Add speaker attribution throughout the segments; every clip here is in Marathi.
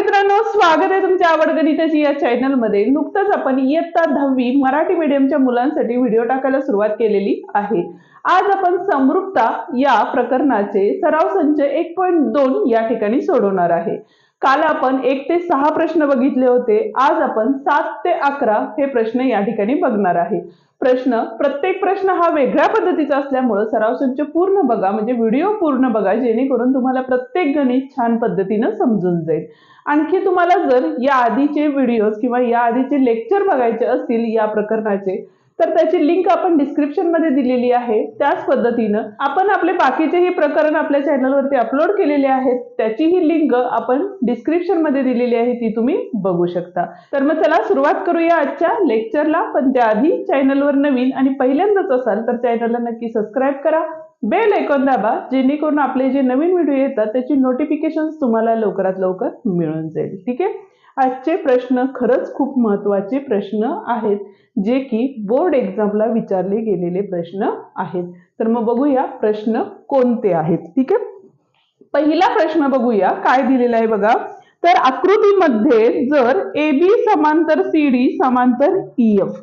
Speaker 1: मित्रांनो स्वागत आहे तुमच्या आवड गणिताची या चॅनलमध्ये. नुकतंच आपण इयत्ता दहावी मराठी मीडियमच्या मुलांसाठी व्हिडिओ टाकायला सुरुवात केलेली आहे. आज आपण समृप्ता या प्रकरणाचे सराव संच एक पॉईंट दोन या ठिकाणी सोडवणार आहे. काल आपण एक ते सहा प्रश्न बघितले होते. आज आपण सात ते अकरा हे प्रश्न या ठिकाणी बघणार आहे. प्रश्न प्रत्येक प्रश्न हा वेगळ्या पद्धतीचा असल्यामुळं सराव संच पूर्ण बघा म्हणजे व्हिडिओ पूर्ण बघा जेणेकरून तुम्हाला प्रत्येक गणित छान पद्धतीनं समजून जाईल. आणखी तुम्हाला जर या आधीचे व्हिडिओज किंवा या आधीचे लेक्चर बघायचे असतील या प्रकरणाचे तर त्याची लिंक आपण डिस्क्रिप्शनमध्ये दिलेली आहे. त्याच पद्धतीनं आपण आपले बाकीचेही प्रकरण आपल्या चॅनलवरती अपलोड केलेले आहेत. त्याचीही लिंक आपण डिस्क्रिप्शनमध्ये दिलेली आहे ती तुम्ही बघू शकता. तर मग चला सुरुवात करूया आजच्या लेक्चरला पण त्याआधी चॅनलवर नवीन आणि पहिल्यांदाच असाल तर चॅनलला नक्की सबस्क्राईब करा. बेल ऐकून दाबा जेणेकरून आपले जे नवीन व्हिडिओ येतात त्याची नोटिफिकेशन तुम्हाला लवकरात लवकर मिळून जाईल. ठीक आहे? आजचे प्रश्न खरंच खूप महत्त्वाचे प्रश्न आहेत जे की बोर्ड एक्झामला विचारले गेलेले प्रश्न आहेत. तर मग बघूया प्रश्न कोणते आहेत. ठीक आहे? पहिला प्रश्न बघूया काय दिलेला आहे बघा. तर आकृतीमध्ये जर ए बी समांतर सी डी समांतर ई एफ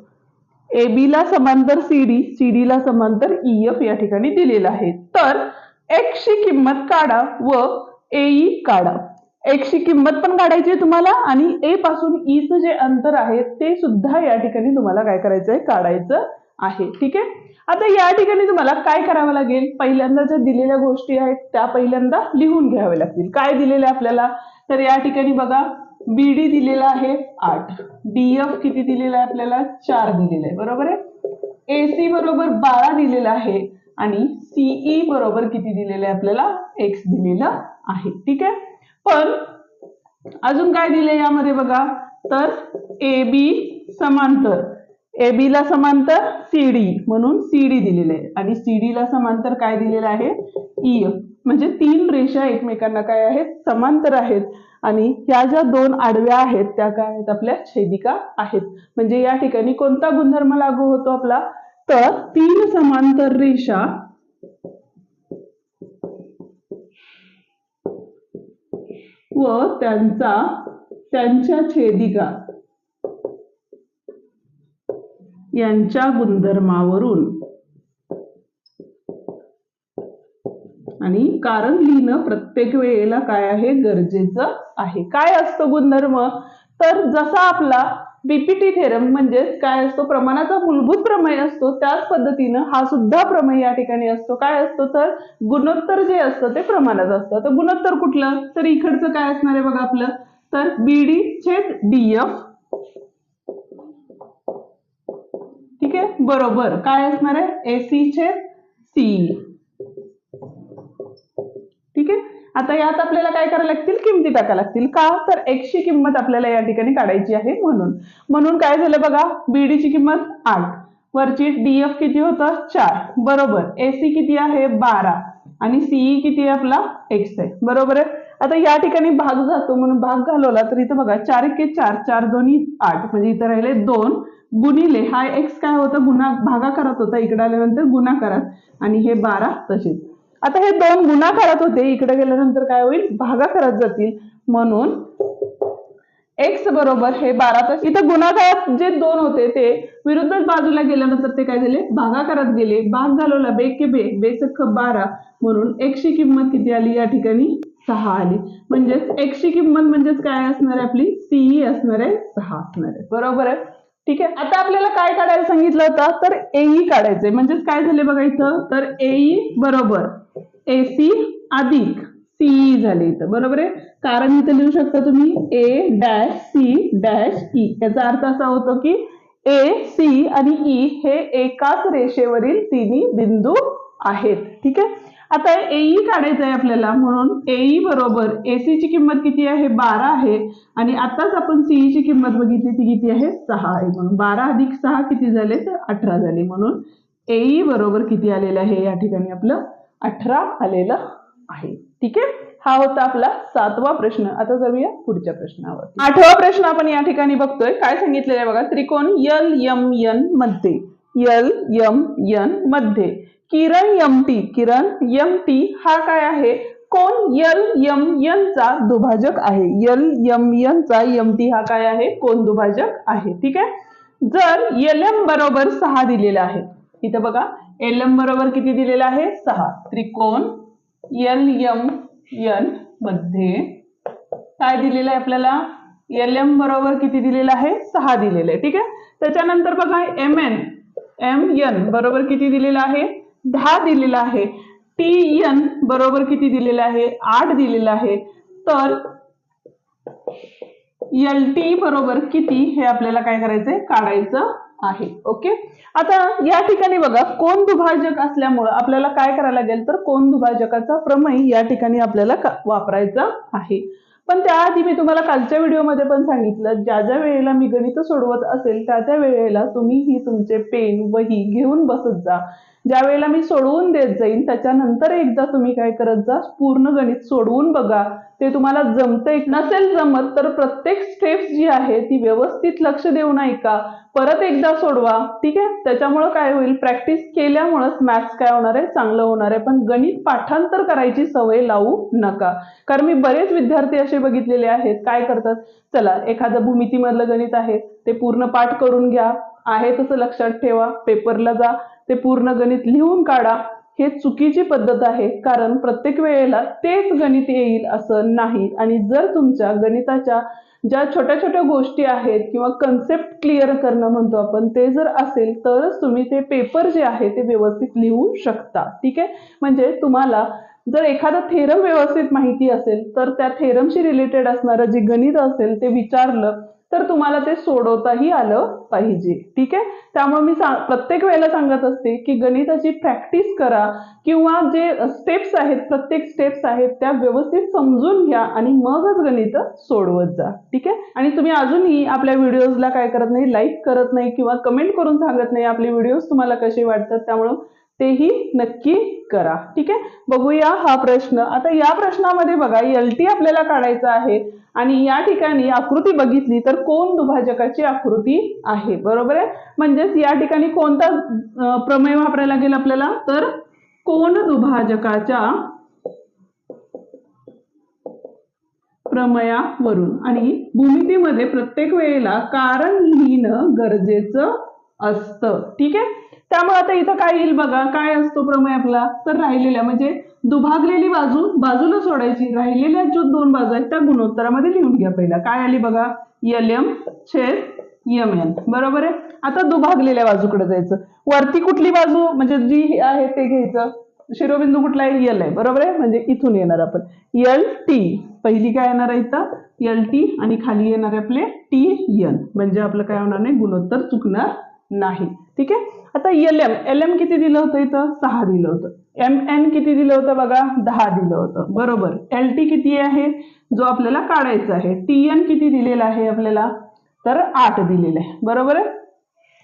Speaker 1: ए बी ला समांतर सी डी सी डी ला समांतर ई एफ या ठिकाणी दिलेला आहे. तर एक्सची किंमत काढा व एई काढा. एक्सची किंमत पण काढायची आहे तुम्हाला आणि ए पासून e ई जे अंतर आहे ते सुद्धा या ठिकाणी तुम्हाला काय करायचं आहे? काढायचं आहे. ठीक आहे? आता या ठिकाणी तुम्हाला काय करावं लागेल? पहिल्यांदा ज्या दिलेल्या गोष्टी आहेत त्या पहिल्यांदा लिहून घ्याव्या लागतील. काय दिलेलं आहे आपल्याला? तर या ठिकाणी बघा बीडी दिलेला आहे आठ. डीएफ किती दिलेला आहे आपल्याला? चार दिलेलं आहे. बरोबर आहे? एसी बरोबर बारा दिलेला आहे आणि सीई बरोबर किती दिलेलं आहे आपल्याला? एक्स दिलेलं आहे. ठीक आहे? पण अजून काय दिले यामध्ये बघा? तर ए बी समांतर. ए बी ला समांतर सी डी म्हणून सी डी दिलेलं आहे. आणि सी डी ला समांतर काय दिलेलं आहे? ई म्हणजे तीन रेषा एकमेकांना काय आहेत? समांतर आहेत. आणि ह्या ज्या दोन आडव्या आहेत त्या काय आहेत? आपल्या छेदिका आहेत. म्हणजे या ठिकाणी कोणता गुणधर्म लागू होतो आपला? तर तीन समांतर रेषा व त्यांचा त्यांच्या छेदिका. यांच्या गुणधर्मावरून. आणि कारण लिहिणं प्रत्येक वेळेला काय आहे? गरजेचं आहे. काय असतं गुणधर्म? तर जसा आपला बीपीटी थेरम म्हणजेच काय असतो? प्रमाणाचा मूलभूत प्रमेय असतो. त्याच पद्धतीनं हा सुद्धा प्रमेय या ठिकाणी असतो. काय असतो? तर गुणोत्तर जे असतं ते प्रमाणात असतं. तर गुणोत्तर कुठलं? तर इकडचं काय असणार आहे बघा आपलं? तर बीडी छेद डीएफ ठीक आहे? बरोबर. काय असणार आहे? एसी छेद सी आता यात आपल्याला काय करायला लागतील? किमती टाकायला लागतील. का? तर एक्सची ची किंमत आपल्याला या ठिकाणी काढायची आहे म्हणून. म्हणून काय झालं बघा? बीडी ची किंमत आठ. वरची डीएफ किती होतं? चार. बरोबर. एसी किती आहे? बारा. आणि सीई किती आहे? आपला एक्स आहे. बरोबर आहे? आता या ठिकाणी भाग जातो. म्हणून भाग घालवला तर इथं बघा चार एके चार चार दोन्ही आठ. म्हणजे इथं राहिले दोन गुणिले. हा एक्स काय होता? गुन्हा भागाकारात होता. इकडे आल्यानंतर गुणाकारात. आणि हे बारा तसेच. आता हे दोन गुणाकारात होते. इकडे गेल्यानंतर काय होईल? भागाकारात जातील. म्हणून एक्स बरोबर हे बारा तास इथं गुणाकारात जे दोन होते ते विरुद्ध बाजूला गेल्यानंतर ते काय झाले? भागाकारात गेले. भाग घालवला. बे के बे. बेचख बारा. म्हणून x किंमत किती आली? या ठिकाणी सहा आली. म्हणजेच x किंमत म्हणजेच काय असणार आहे आपली? सीई असणार आहे. सहा असणार आहे. बरोबर आहे? ठीक आहे? आता आपल्याला काय काढायला सांगितलं होतं? तर एई काढायचंय. म्हणजेच काय झाले बघा इथं? तर एई बरोबर. एसी अधिक सीई झाले इथं. बरोबर आहे? कारण इथं लिहू शकता तुम्ही A dash C dash E याचा अर्थ असा होतो की ए सी आणि ई हे एकाच रेषेवरील तिन्ही बिंदू आहेत. ठीक आहे? आता एई काढायचं आहे आपल्याला म्हणून एई बरोबर एसी ची किंमत किती आहे? बारा आहे. आणि आताच आपण सीई ची किंमत बघितली ती किती आहे? सहा आहे. म्हणून बारा अधिक सहा किती झाले तर अठरा झाले. म्हणून एई बरोबर किती आलेलं आहे? या ठिकाणी आपलं अठरा आलेलं आहे. ठीक आहे? हा होता आपला सातवा प्रश्न. आता जाऊया पुढच्या प्रश्नावर. आठवा प्रश्न आपण या ठिकाणी बघतोय. काय सांगितलेलं आहे बघा? त्रिकोण यल यम यनमध्ये. यल यम यनमध्ये. किरण यमटी किरण यमटी हा काय आहे? कोण? यल यम यन चा दुभाजक आहे. यल यम यन चा टी हा काय आहे? कोण दुभाजक आहे? ठीक आहे? जर एल एम बरोबर सहा दिलेला आहे इथं बघा. एल एम बरोबर किती दिलेला आहे? सहा. त्रिकोण एल यम यनमध्ये. काय दिलेलं आहे आपल्याला? एल एम बरोबर किती दिलेलं आहे? सहा दिलेलं आहे. ठीक आहे? त्याच्यानंतर बघा. एम एन एम एन बरोबर किती दिलेलं आहे? दहा दिलेलं आहे. टी एन बरोबर किती दिलेलं आहे? आठ दिलेलं आहे. तर एल टी बरोबर किती हे आपल्याला काय करायचंय? काढायचं आहे. ओके आता या ठिकाणी बघा कोण दुभाजक असल्यामुळं आपल्याला काय करायला लागेल? तर कोण दुभाजकाचा प्रमेय या ठिकाणी आपल्याला वापरायचा आहे. पण त्याआधी मी तुम्हाला कालच्या व्हिडिओमध्ये पण सांगितलं ज्या ज्या वेळेला मी गणित सोडवत असेल त्या त्या वेळेला तुम्ही ही तुमचे पेन वही घेऊन बसत जा. ज्या वेळेला मी सोडवून देत जाईन त्याच्यानंतर एकदा तुम्ही काय करत जा पूर्ण गणित सोडवून बघा. ते तुम्हाला जमतंय नसेल जमत तर प्रत्येक स्टेप्स जी आहे ती व्यवस्थित लक्ष देऊन ऐका. परत एकदा सोडवा ठीक आहे? त्याच्यामुळं काय होईल? प्रॅक्टिस केल्यामुळंच मॅथ्स काय होणार आहे? चांगलं होणार आहे. पण गणित पाठांतर करायची सवय लावू नका. कारण मी बरेच विद्यार्थी असे बघितलेले आहेत. काय करतात? चला एखादं भूमितीमधलं गणित आहे ते पूर्ण पाठ करून घ्या. आहे तसं लक्षात ठेवा. पेपरला जा. ते पूर्ण गणित लिहून काढा. हे चुकीची पद्धत आहे कारण प्रत्येक वेळेला तेच गणित येईल असं नाही. आणि जर तुमच्या गणिताच्या ज्या छोट्या छोट्या गोष्टी आहेत किंवा कन्सेप्ट क्लिअर करणं म्हणतो आपण ते जर असेल तरच तुम्ही ते पेपर जे आहे ते व्यवस्थित लिहू शकता. ठीक आहे? म्हणजे तुम्हाला जर एखादा थेरम व्यवस्थित माहिती असेल तर त्या थेरमशी रिलेटेड असणारं जे गणित असेल ते विचारलं तर तुम्हाला ते सोडवताही आलं पाहिजे. ठीक आहे? त्यामुळे मी सा प्रत्येक वेळेला सांगत असते की गणिताची प्रॅक्टिस करा किंवा जे स्टेप्स आहेत प्रत्येक स्टेप्स आहेत त्या व्यवस्थित समजून घ्या आणि मगच गणित सोडवत जा. ठीक आहे? आणि तुम्ही अजूनही आपल्या व्हिडिओजला काय करत नाही लाईक करत नाही किंवा कमेंट करून सांगत नाही आपले व्हिडिओज तुम्हाला कसे वाटतात त्यामुळं तेही नक्की करा. ठीक आहे? बघूया हा प्रश्न. आता या प्रश्नामध्ये बघा एल टी आपल्याला काढायचा आहे आणि या ठिकाणी आकृती बघितली तर कोण दुभाजकाची आकृती आहे? बरोबर आहे? म्हणजेच या ठिकाणी कोणता प्रमेय वापरायला लागेल आपल्याला? तर कोण दुभाजकाच्या प्रमयावरून आणि भूमितीमध्ये प्रत्येक वेळेला कारण लिहिणं गरजेचं असतं. ठीक आहे? त्यामुळे आता इथं काय येईल बघा काय असतो प्रमेय आपला? तर राहिलेल्या म्हणजे दुभागलेली बाजू बाजूला सोडायची. राहिलेल्या जो दोन बाजू आहेत त्या गुणोत्तरामध्ये लिहून घ्या पहिला. काय आली बघा? एल एम छेद एम एन बरोबर आहे? आता दुभागलेल्या बाजूकडे जायचं. वरती कुठली बाजू म्हणजे जी आहे ते घ्यायचं. शिरोबिंदू कुठला आहे? यल आहे. बरोबर आहे? म्हणजे इथून येणार आपण. यल टी पहिली काय येणार आहे इथं? यल टी आणि खाली येणार आहे आपले टी एन म्हणजे आपलं काय होणार नाही? गुणोत्तर चुकणार नाही. ठीक आहे? आता एल एम एल एम किती दिलं होतं इथं? सहा दिलं होतं. एम एन किती दिलं होतं बघा? दहा दिलं होतं. बरोबर. एल टी किती आहे? जो आपल्याला काढायचा आहे. टी एन किती दिलेला आहे आपल्याला? तर आठ दिलेलं आहे. बरोबर आहे?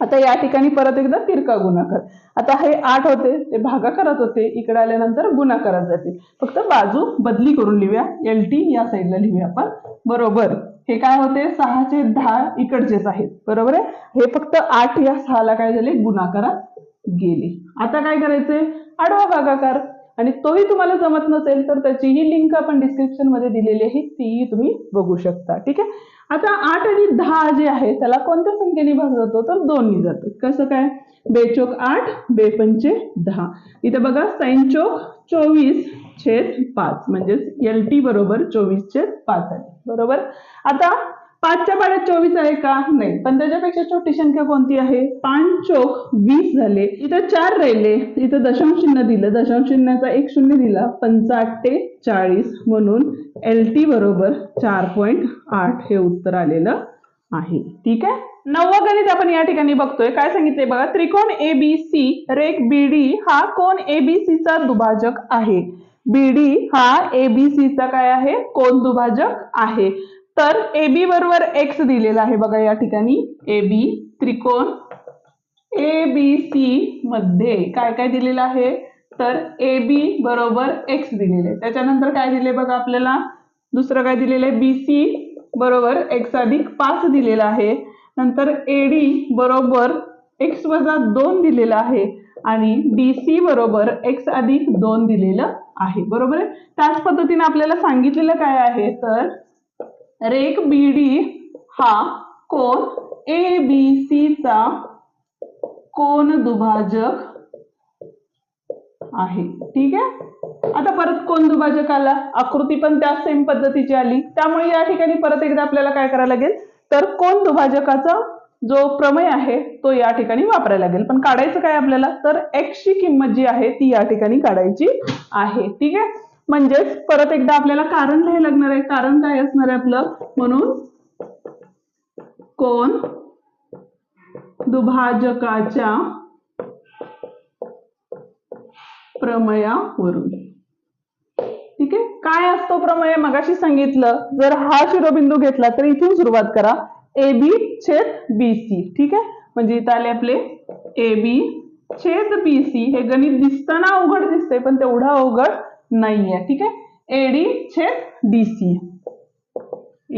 Speaker 1: आता या ठिकाणी परत एकदा तिरका गुणाकार. आता हे आठ होते ते भागाकारात होते. इकडे आल्यानंतर गुणाकारात जाते फक्त बाजू बदली करून लिहूया. एल टी या साईडला लिहूया आपण. बरोबर. हे काय होते? सहाचे दहा इकडचेच आहेत. बरोबर आहे? हे फक्त आठ या सहाला काय झाले? गुणाकारात गेले. आता काय करायचे आडवा भागाकार. आणि तोही तुम्हाला जमत नसेल तर त्याचीही लिंक आपण डिस्क्रिप्शनमध्ये दिलेली आहे तीही तुम्ही बघू शकता. ठीक आहे? आता आठ आणि दहा जे आहे त्याला कोणत्या संख्येने भाग जातो? तर दोन्ही जातो. कसं काय? बेचोक आठ बेपंचे दहा. इथे बघा साईन चोक चोवीस छेद पाच. म्हणजेच एल टी बरोबर चोवीस छेद पाच आहे. बरोबर? आता पाचच्या पाड्यात चोवीस आहे का? नाही. पण त्याच्यापेक्षा छोटी संख्या कोणती आहे? पाच चोक वीस झाले. इथं चार राहिले. इथं दशांश चिन्ह दिलं. दशांश चिन्हाचा एक शून्य दिला. पंचाटे चाळीस म्हणून एल टी बरोबर चार पॉईंट आठ हे उत्तर आलेलं आहे. ठीक आहे? नववं गणित आपण या ठिकाणी बघतोय. काय सांगितलंय बघा? त्रिकोण ए बी सी रेख बी डी हा कोण ए बी सी चा दुभाजक आहे? बी डी हा ए बी सी चा काय आहे? कोण दुभाजक आहे? तर ए बी बरोबर एक्स दिलेला आहे बघा या ठिकाणी. ए बी त्रिकोण ए बी सी मध्ये. काय काय दिलेलं आहे? तर ए बी बरोबर एक्स दिलेले आहे. त्याच्यानंतर काय दिले बघा आपल्याला? दुसरं काय दिलेलं आहे? बी सी बरोबर एक्स अधिक पाच दिलेला आहे. नंतर ए डी बरोबर एक्स वजा दोन दिलेला आहे. आणि डी सी बरोबर एक्स अधिक दोन दिलेलं आहे. बरोबर आहे? त्याच पद्धतीने आपल्याला सांगितलेलं काय आहे? तर रेख बी डी हा कोण ए बी सी चा कोण दुभाजक आहे. ठीक आहे? आता परत कोण दुभाजक आला? आकृती पण त्या सेम पद्धतीची आली. त्यामुळे या ठिकाणी परत एकदा आपल्याला काय करायला लागेल? तर कोण दुभाजकाचा जो प्रमेय आहे तो या ठिकाणी वापरायला लागेल. पण काढायचं काय आपल्याला? तर एक्सची किंमत जी आहे ती या ठिकाणी काढायची आहे. ठीक आहे? म्हणजेच परत एकदा आपल्याला कारण लिहायला लागणार आहे. कारण काय असणार आहे आपलं? म्हणून कोण? दुभाजकाच्या प्रमयावरून. ठीक आहे? काय असतो प्रमेय? मगाशी सांगितलं. जर हा शिरोबिंदू घेतला तर इथून सुरुवात करा. ए बी छेद बी सी. ठीक आहे? म्हणजे इथं आले आपले ए बी छेद बी सी. हे गणित दिसताना अवघड दिसते पण तेवढा अवघड नाहीये ठीक आहे? एडी छेद डी सी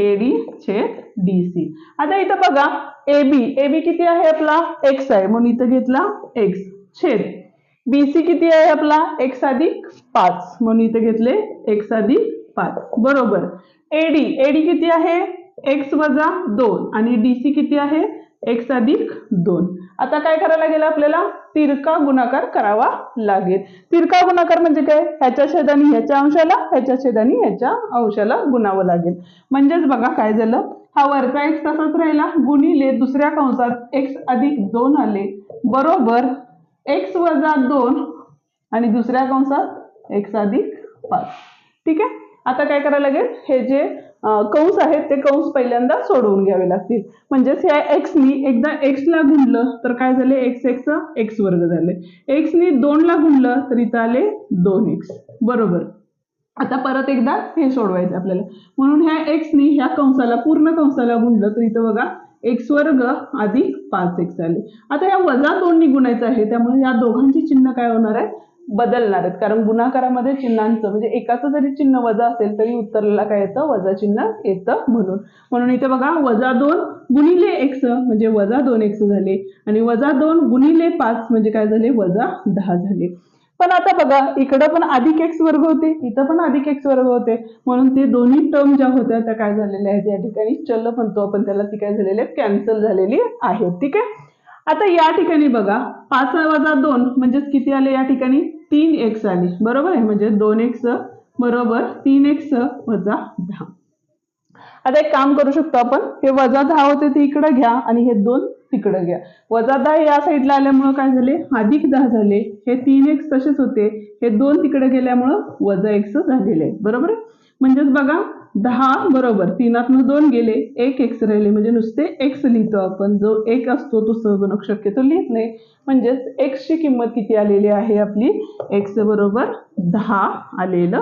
Speaker 1: एडी छेद डी सी आता इथं बघा एबी एबी ए बी किती आहे आपला? एक्स आहे. म्हणून इथं घेतला एक्स छेद. बीसी किती आहे आपला? एक्स अधिक पाच. म्हणून इथे घेतले एक्स अधिक पाच. बरोबर. एडी एडी किती आहे? एक्स वजा दोन. आणि डीसी किती आहे? एक्स अधिक दोन. आता काय करायला लागेल आपल्याला? तिरका गुणाकार करावा लागेल. तिरका गुणाकार म्हणजे काय? ह्याच्या छेदानी ह्याच्या अंशाला ह्याच्या छेदानी ह्याच्या अंशाला गुणावं लागेल. म्हणजेच बघा काय झालं? हा वरचा एक्स तसाच राहिला. गुणिले दुसऱ्या कंसात एक्स अधिक दोन आले. बरोबर एक्स वजा दोन आणि दुसऱ्या कंसात एक्स अधिक पाच. ठीक आहे? आता काय करायला लागेल? हे जे कंस आहेत ते कंस पहिल्यांदा सोडवून घ्यावे लागतील. म्हणजेच ह्या एक्सनी एकदा एक्सला गुणलं तर काय झाले? एक्स एक्स एक्स वर्ग झाले. एक्सनी दोनला गुणलं तर इथं आले दोन एक्स बरोबर. आता परत एकदा हे सोडवायचं आपल्याला. म्हणून ह्या एक्सनी ह्या कंसाला पूर्ण कंसाला गुणलं तर इथं बघा एक्स वर्ग अधिक पाच एक्स आले. आता या वजा दोन गुणायचं आहे त्यामुळे या दोघांची चिन्ह काय होणार आहे? बदलणार आहेत. कारण गुणाकारामध्ये चिन्हांचं म्हणजे एकाचं जरी चिन्ह वजा असेल तरी उत्तरला काय येतं? वजा चिन्ह येतं म्हणून. म्हणून इथे बघा वजा दोन गुणिले एक्स म्हणजे वजा दोन एक्स झाले. आणि वजा दोन गुणिले पाच म्हणजे काय झाले? वजा दहा झाले. पण आता बघा इकडं पण अधिक एक्स वर्ग होते इथं पण अधिक एक्स वर्ग होते. म्हणून ते दोन्ही टर्म ज्या होत्या त्या काय झालेल्या आहेत या ठिकाणी? चल म्हणतो आपण त्याला ती काय झालेली आहे कॅन्सल झालेली आहे ठीक आहे? आता या ठिकाणी बघा पाच वजा दोन म्हणजेच किती आले या ठिकाणी? तीन एक्स आली. बरोबर आहे? म्हणजे दोन एक्स बरोबर तीन एक्स वजा दहा. आता एक काम करू शकतो आपण. हे वजा दहा होते ते इकडे घ्या आणि हे दोन तिकडे घ्या. वजा दहा या साईडला आल्यामुळं काय झाले? अधिक दहा झाले. हे तीन एक्स तसेच होते. हे दोन तिकडे गेल्यामुळं वजा एक्स झालेले आहे. बरोबर आहे? म्हणजेच बघा दहा बरोबर. तीनातनं दोन गेले एक एक्स राहिले. म्हणजे नुसते एक्स लिहितो आपण. जो एक असतो तो सहगुणक शक्यतो लिहित नाही. म्हणजेच एक्सची किंमत किती आलेली आहे? आपली एक्स बरोबर दहा आलेलं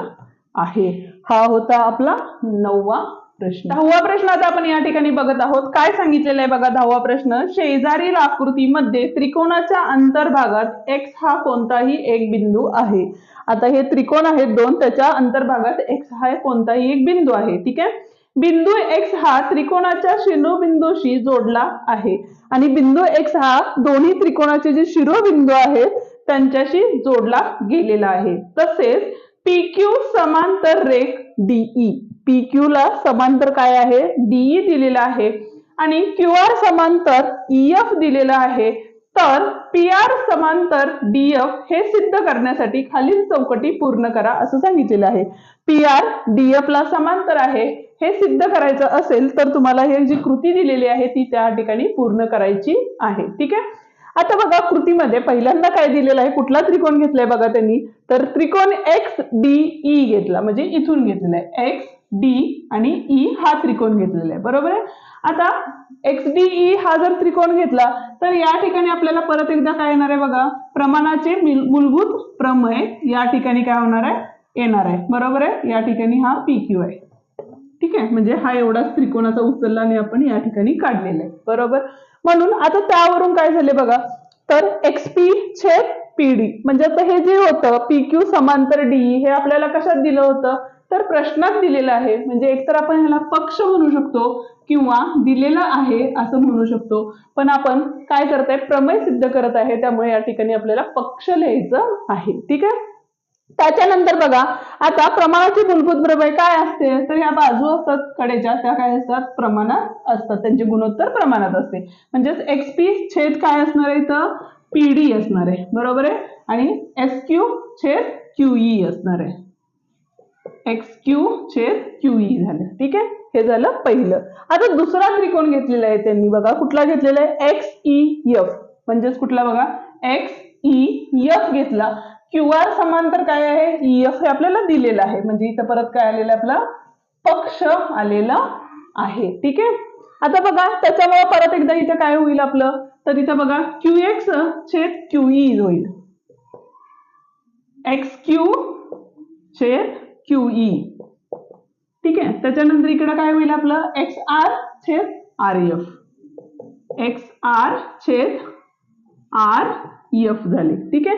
Speaker 1: आहे. हा होता आपला नववा प्रश्न. दहावा प्रश्न आता आपण या ठिकाणी बघत आहोत. काय सांगितलेलं आहे बघा दहावा प्रश्न? शेजारील आकृतीमध्ये त्रिकोणाच्या अंतर्भागात एक्स हा कोणताही एक बिंदू आहे. आता हे त्रिकोण आहेत दोन त्याच्या अंतर्भागात एक्स हा कोणताही एक बिंदू आहे. ठीक आहे? बिंदू एक्स हा त्रिकोणाच्या शिरोबिंदूशी जोडला आहे. आणि बिंदू एक्स हा दोन्ही त्रिकोणाचे जे शिरोबिंदू आहेत त्यांच्याशी जोडला गेलेला आहे. तसेच पी क्यू समांतर रेख डीई पी क्यू ला समांतर काय आहे? डीई दिलेला आहे. आणि क्यू आर समांतर एफ दिलेला आहे. तर पी आर समांतर डीएफ हे सिद्ध करण्यासाठी खालील चौकटी पूर्ण करा असं सांगितलेलं आहे. पी आर डीएफ ला समांतर आहे. हे सिद्ध करायचं असेल तर तुम्हाला हे जी कृती दिलेली आहे ती त्या ठिकाणी पूर्ण करायची आहे. ठीक आहे? आता बघा कृतीमध्ये पहिल्यांदा काय दिलेलं आहे? कुठला त्रिकोण घेतलाय बघा त्यांनी? तर त्रिकोण एक्स डी ई घेतला. म्हणजे इथून घेतलेला आहे. एक्स डी आणि ई हा त्रिकोण घेतलेला आहे. बरोबर आहे? आता एक्स डी ई हा जर त्रिकोण घेतला तर या ठिकाणी आपल्याला परत एकदा काय येणार आहे बघा? प्रमाणाचे मूलभूत प्रमय या ठिकाणी काय होणार आहे? येणार आहे. बरोबर आहे? या ठिकाणी हा पी क्यू आहे. ठीक आहे? म्हणजे हा एवढाच त्रिकोणाचा उचलला आणि आपण या ठिकाणी काढलेला आहे. बरोबर? म्हणून आता त्यावरून काय झाले बघा? तर एक्स पी छेद पीडी म्हणजे आता हे जे होतं पी क्यू समांतर डी हे आपल्याला कशात दिलं होतं? तर प्रश्नात दिलेलं आहे. म्हणजे एकतर आपण ह्याला पक्ष म्हणू शकतो किंवा दिलेला आहे असं म्हणू शकतो. पण आपण काय करताय? प्रमेय सिद्ध करत आहे. त्यामुळे या ठिकाणी आपल्याला पक्ष लिहायचं आहे. ठीक आहे? त्याच्यानंतर बघा आता प्रमाणाची मूलभूत प्रमेय काय असते? तर ह्या बाजू असतात कडेच्या त्या काय असतात? प्रमाणात असतात. त्यांचे गुणोत्तर प्रमाणात असते. म्हणजेच एक्स पी छेद काय असणार आहे पीडी असणार आहे. बरोबर आहे? आणि एस क्यू छेद क्यू ई असणार आहे. एक्स क्यू छेद क्यू ई झालं. ठीक आहे? हे झालं पहिलं. आता दुसरा त्रिकोण घेतलेला आहे त्यांनी बघा. कुठला घेतलेला आहे? एक्स ई एफ म्हणजेच कुठला बघा? एक्स ई एफ घेतला. क्यू आर समांतर काय आहे? ई एफ हे आपल्याला दिलेलं आहे. म्हणजे इथं परत काय आलेलं आहे आपला? पक्ष आलेला आहे. ठीक आहे? आता बघा त्याच्यामुळे परत एकदा इथं काय होईल आपलं? तर इथं बघा क्यू एक्स छेद क्यू ई होईल. एक्स क्यू छेद क्यू ई ठीक आहे? त्याच्यानंतर इकडे काय होईल आपलं? एक्स आर छेद आर एफ एक्स आर छेद आर एफ झाले. ठीक आहे?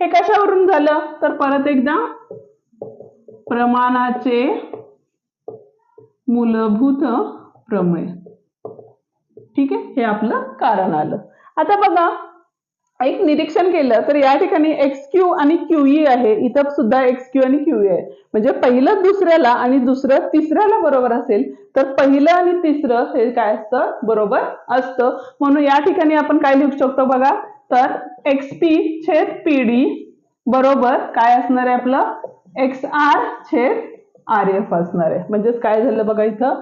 Speaker 1: हे कशावरून झालं? तर परत एकदा प्रमाणाचे मूलभूत प्रमेय. ठीक आहे? हे आपलं कारण आलं. आता बघा एक निरीक्षण केलं तर या ठिकाणी एक्स क्यू आणि क्यू ई आहे. इथं सुद्धा एक्स क्यू आणि क्यू आहे. म्हणजे पहिलं दुसऱ्याला आणि दुसरं तिसऱ्याला बरोबर असेल तर पहिलं आणि तिसरं हे काय असतं? बरोबर असतं. म्हणून या ठिकाणी आपण काय लिहू शकतो बघा? तर एक्स पी छेद पी डी बरोबर काय असणार आहे आपलं? एक्स आर छेद आर एफ असणार आहे. म्हणजेच काय झालं बघा इथं?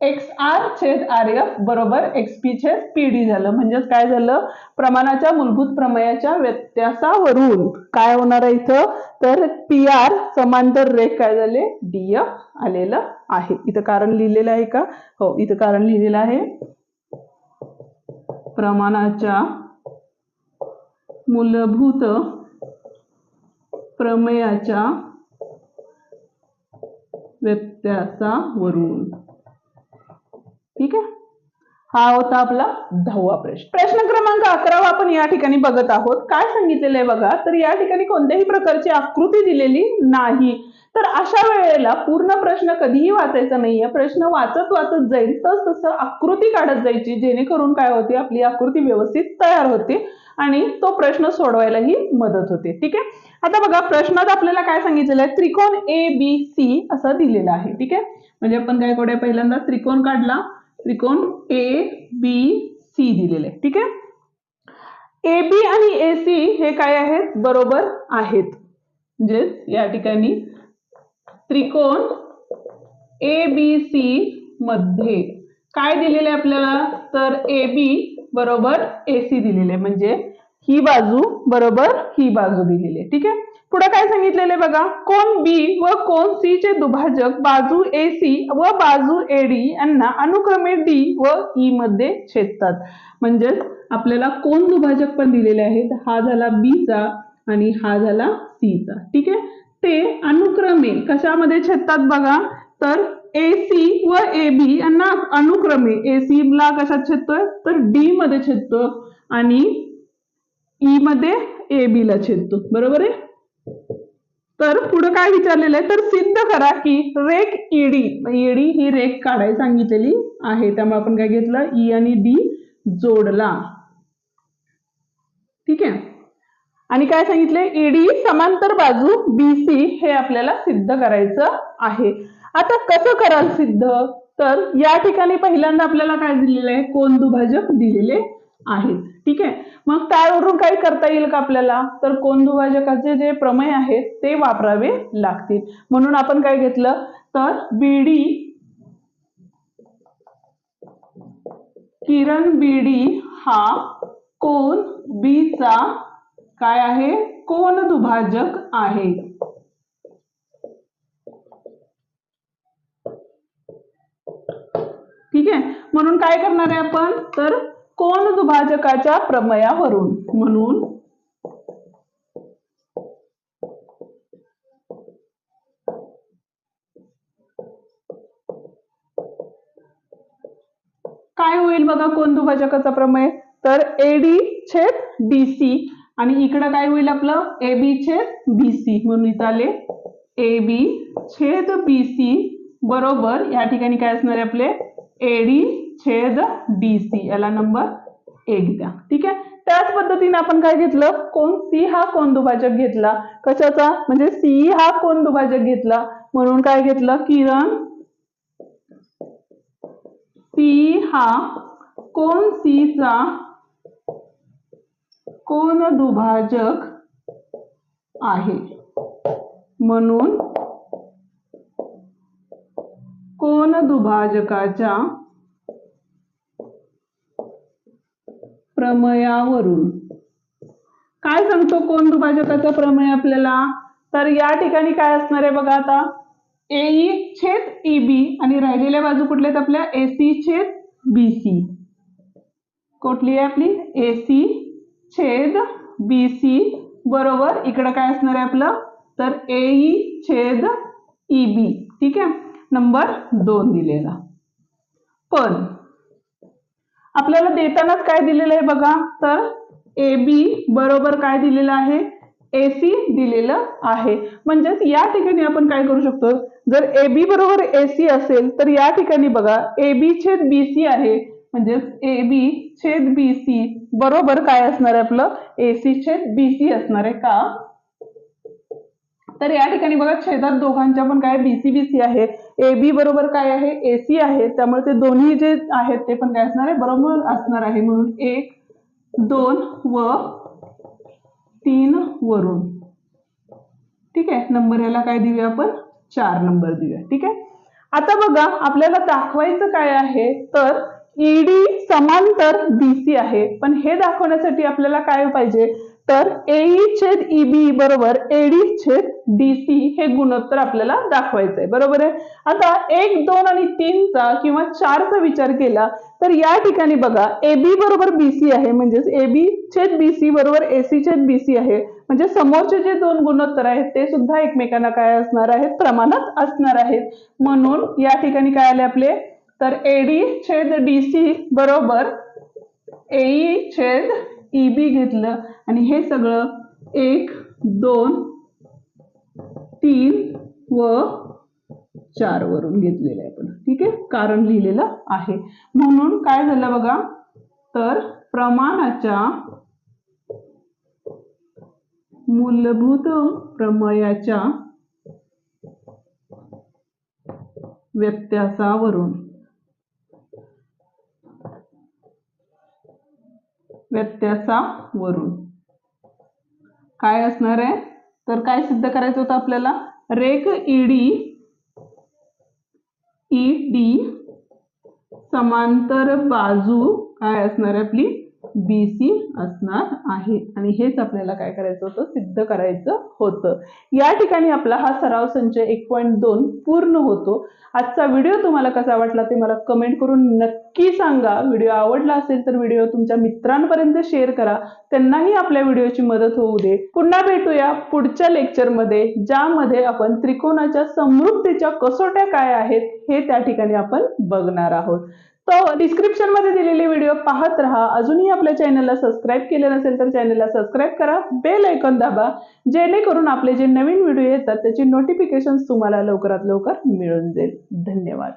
Speaker 1: एक्स आर छेद आर एफ बरोबर एक्स पी छेद पी डी झालं. म्हणजेच काय झालं? प्रमाणाच्या मूलभूत प्रमेयाच्या व्यत्यासावरून काय होणार आहे इथं? तर पी आर समांतर रेख काय झाले? डी एफ आलेलं आहे. इथं कारण लिहिलेलं आहे का? हो इथं कारण लिहिलेलं आहे. प्रमाणाच्या मूलभूत प्रमेयाच्या व्यत्यासावरून. ठीक आहे? हा होता आपला दहावा प्रश्न. प्रश्न क्रमांक अकरावा आपण या ठिकाणी बघत आहोत. काय सांगितलेलं आहे बघा? तर या ठिकाणी कोणत्याही प्रकारची आकृती दिलेली नाही. तर अशा वेळेला पूर्ण प्रश्न कधीही वाचायचा नाहीये. प्रश्न वाचत वाचत जाईल तस तसं आकृती काढत जायची जेणेकरून काय होते? आपली आकृती व्यवस्थित तयार होते आणि तो प्रश्न सोडवायलाही मदत होते. ठीक आहे? आता बघा प्रश्नात आपल्याला काय सांगितलेलं आहे? त्रिकोण ए बी सी असं दिलेलं आहे. ठीक आहे? म्हणजे आपण काय करूया पहिल्यांदा त्रिकोण काढला. त्रिकोण ए बी सी दिलेले. आहे ठीक आहे? ए बी आणि ए सी हे काय आहेत? बरोबर आहेत. म्हणजे या ठिकाणी त्रिकोण ए बी सी मध्ये काय दिलेले आहे आपल्याला? तर ए बी बरोबर ए सी दिलेले. म्हणजे ही बाजू बरोबर ही बाजू दिलेली आहे. ठीक आहे? पुढे काय सांगितलेले बघा? कोण बी व कोण सी चे दुभाजक बाजू ए सी व बाजू ए डी यांना अनुक्रमे डी व ई मध्ये छेदतात. म्हणजेच आपल्याला कोण दुभाजक पण दिलेले आहेत? हा झाला बीचा आणि हा झाला सीचा चा. ठीक आहे? ते अनुक्रमे कशामध्ये छेदतात बघा? तर ए सी व ए बी यांना अनुक्रमे. ए सी ला कशात छेदतोय? तर डी मध्ये छेदतो आणि ई मध्ये ए बी ला छेदतो. बरोबर आहे? तर पुढे काय विचारलेलं आहे? तर सिद्ध करा की रेख ईडी ईडी ही रेख काढायला सांगितलेली आहे. त्यामुळे आपण काय घेतलं? ई आणि डी जोडला. ठीक आहे? आणि काय सांगितले ईडी समांतर बाजू बी सी हे आपल्याला सिद्ध करायचं आहे. आता कसं कराल सिद्ध? तर या ठिकाणी पहिल्यांदा आपल्याला काय दिलेलं आहे? कोण दुभाजक दिलेले आहेत. ठीक आहे? मग त्यावरून काही करता येईल का आपल्याला? तर कोण दुभाजकाचे जे प्रमेय आहेत ते वापरावे लागतील. म्हणून आपण काय घेतलं? तर बीडी किरण बीडी हा कोण बीचा काय आहे? कोण दुभाजक आहे. ठीक आहे? म्हणून काय करणार आहे आपण? तर कोण दुभाजकाच्या प्रमयावरून? म्हणून काय होईल बघा कोण दुभाजकाचा प्रमेय? तर एडी छेद डीसी आणि इकडं काय होईल आपलं? ए बी छेद बी सी म्हणून इथं आले. ए बी छेद बी सी बरोबर या ठिकाणी काय असणार आहे आपले? एडी छेद डी सी याला नंबर एक द्या. ठीक आहे? त्याच पद्धतीने आपण काय घेतलं? कोण सी हा कोण दुभाजक घेतला? कशाचा? म्हणजे सी हा कोण दुभाजक घेतला? म्हणून काय घेतलं? किरण सी हा कोण सीचा कोण दुभाजक आहे. म्हणून कोण दुभाजकाच्या प्रमेयावरून. काय सांगतो कोण दुभाजकाचा प्रमेय आपल्याला? तर या ठिकाणी काय असणार आहे बघा आता? एई छेद ईबी आणि राहिलेल्या बाजू कुठल्या आहेत आपल्या? एसी छेद बीसी कुठली आहे आपली? एसी छेद बी सी बरोबर इकडं काय असणार आहे आपलं? तर एई छेद ई बी ठीक आहे? नंबर दोन दिलेला. पण आपल्याला देतानाच काय दिलेलं आहे बघा. तर ए बी बरोबर काय दिलेलं आहे? ए सी दिलेलं आहे. म्हणजेच या ठिकाणी आपण काय करू शकतो? जर ए बी बरोबर ए सी असेल तर या ठिकाणी बघा ए बी छेद बी सी आहे. म्हणजेच ए बी छेद बी सी बरोबर काय असणार आहे आपलं? ए सी छेद बी सी असणार आहे का? तर या ठिकाणी बघा छेदात दोघांच्या पण काय? बीसी बीसी आहे. ए बी बरोबर काय आहे? एसी आहे. त्यामुळे ते दोन्ही जे आहेत ते पण काय असणार आहे? बरोबर असणार आहे. म्हणून एक दोन व तीन वरून. ठीक आहे? नंबर याला काय देऊया आपण? चार नंबर देऊया. ठीक आहे? आता बघा आपल्याला दाखवायचं काय आहे? तर ईडी समांतर बीसी आहे. पण हे दाखवण्यासाठी आपल्याला काय पाहिजे? तर एई छेद ईबी बरोबर एडी छेद डीसी हे गुणोत्तर आपल्याला दाखवायचंय. बरोबर आहे? आता एक दोन आणि तीनचा किंवा चारचा विचार केला तर या ठिकाणी बघा एबी बरोबर बीसी आहे म्हणजेच एबी छेद बीसी बरोबर एसी छेद बीसी आहे. म्हणजे समोरचे जे दोन गुणोत्तर आहेत ते सुद्धा एकमेकांना काय असणार आहेत? प्रमाणात असणार आहेत. म्हणून या ठिकाणी काय आले आपले? तर एडी छेद डीसी बरोबर एई छेद ई बी घेतलं आणि हे सगळं एक दोन तीन व चार वरून घेतलेलं आहे आपण. ठीक आहे? कारण लिहिलेलं आहे. म्हणून काय झालं बघा? तर प्रमाणाच्या मूलभूत प्रमयाच्या व्यत्यासावरून व्यत्यासावरून काय असणार आहे? तर काय सिद्ध करायचं होतं आपल्याला? रेक ईडी ईडी समांतर बाजू काय असणार आहे आपली? बी सी असणार आहे. आणि हेच आपल्याला काय करायचं होतं? सिद्ध करायचं होतं. या ठिकाणी आपला हा सराव संच एक पॉईंट दोन पूर्ण होतो. आजचा व्हिडिओ तुम्हाला कसा वाटला ते मला कमेंट करून नक्की सांगा. व्हिडिओ आवडला असेल तर व्हिडिओ तुमच्या मित्रांपर्यंत शेअर करा. त्यांनाही आपल्या व्हिडिओची मदत होऊ दे. पुन्हा भेटूया पुढच्या लेक्चरमध्ये ज्यामध्ये आपण त्रिकोणाच्या समृद्धीच्या कसोट्या काय आहेत हे त्या ठिकाणी आपण बघणार आहोत. तर डिस्क्रिप्शनमध्ये दिलेले व्हिडिओ पाहत राहा. अजूनही आपल्या चॅनलला सबस्क्राईब केले नसेल तर चॅनलला सबस्क्राईब करा. बेल ऐकून दाबा. जेणेकरून आपले जे नवीन व्हिडिओ येतात त्याची नोटिफिकेशन तुम्हाला लवकरात लवकर मिळून जाईल. धन्यवाद.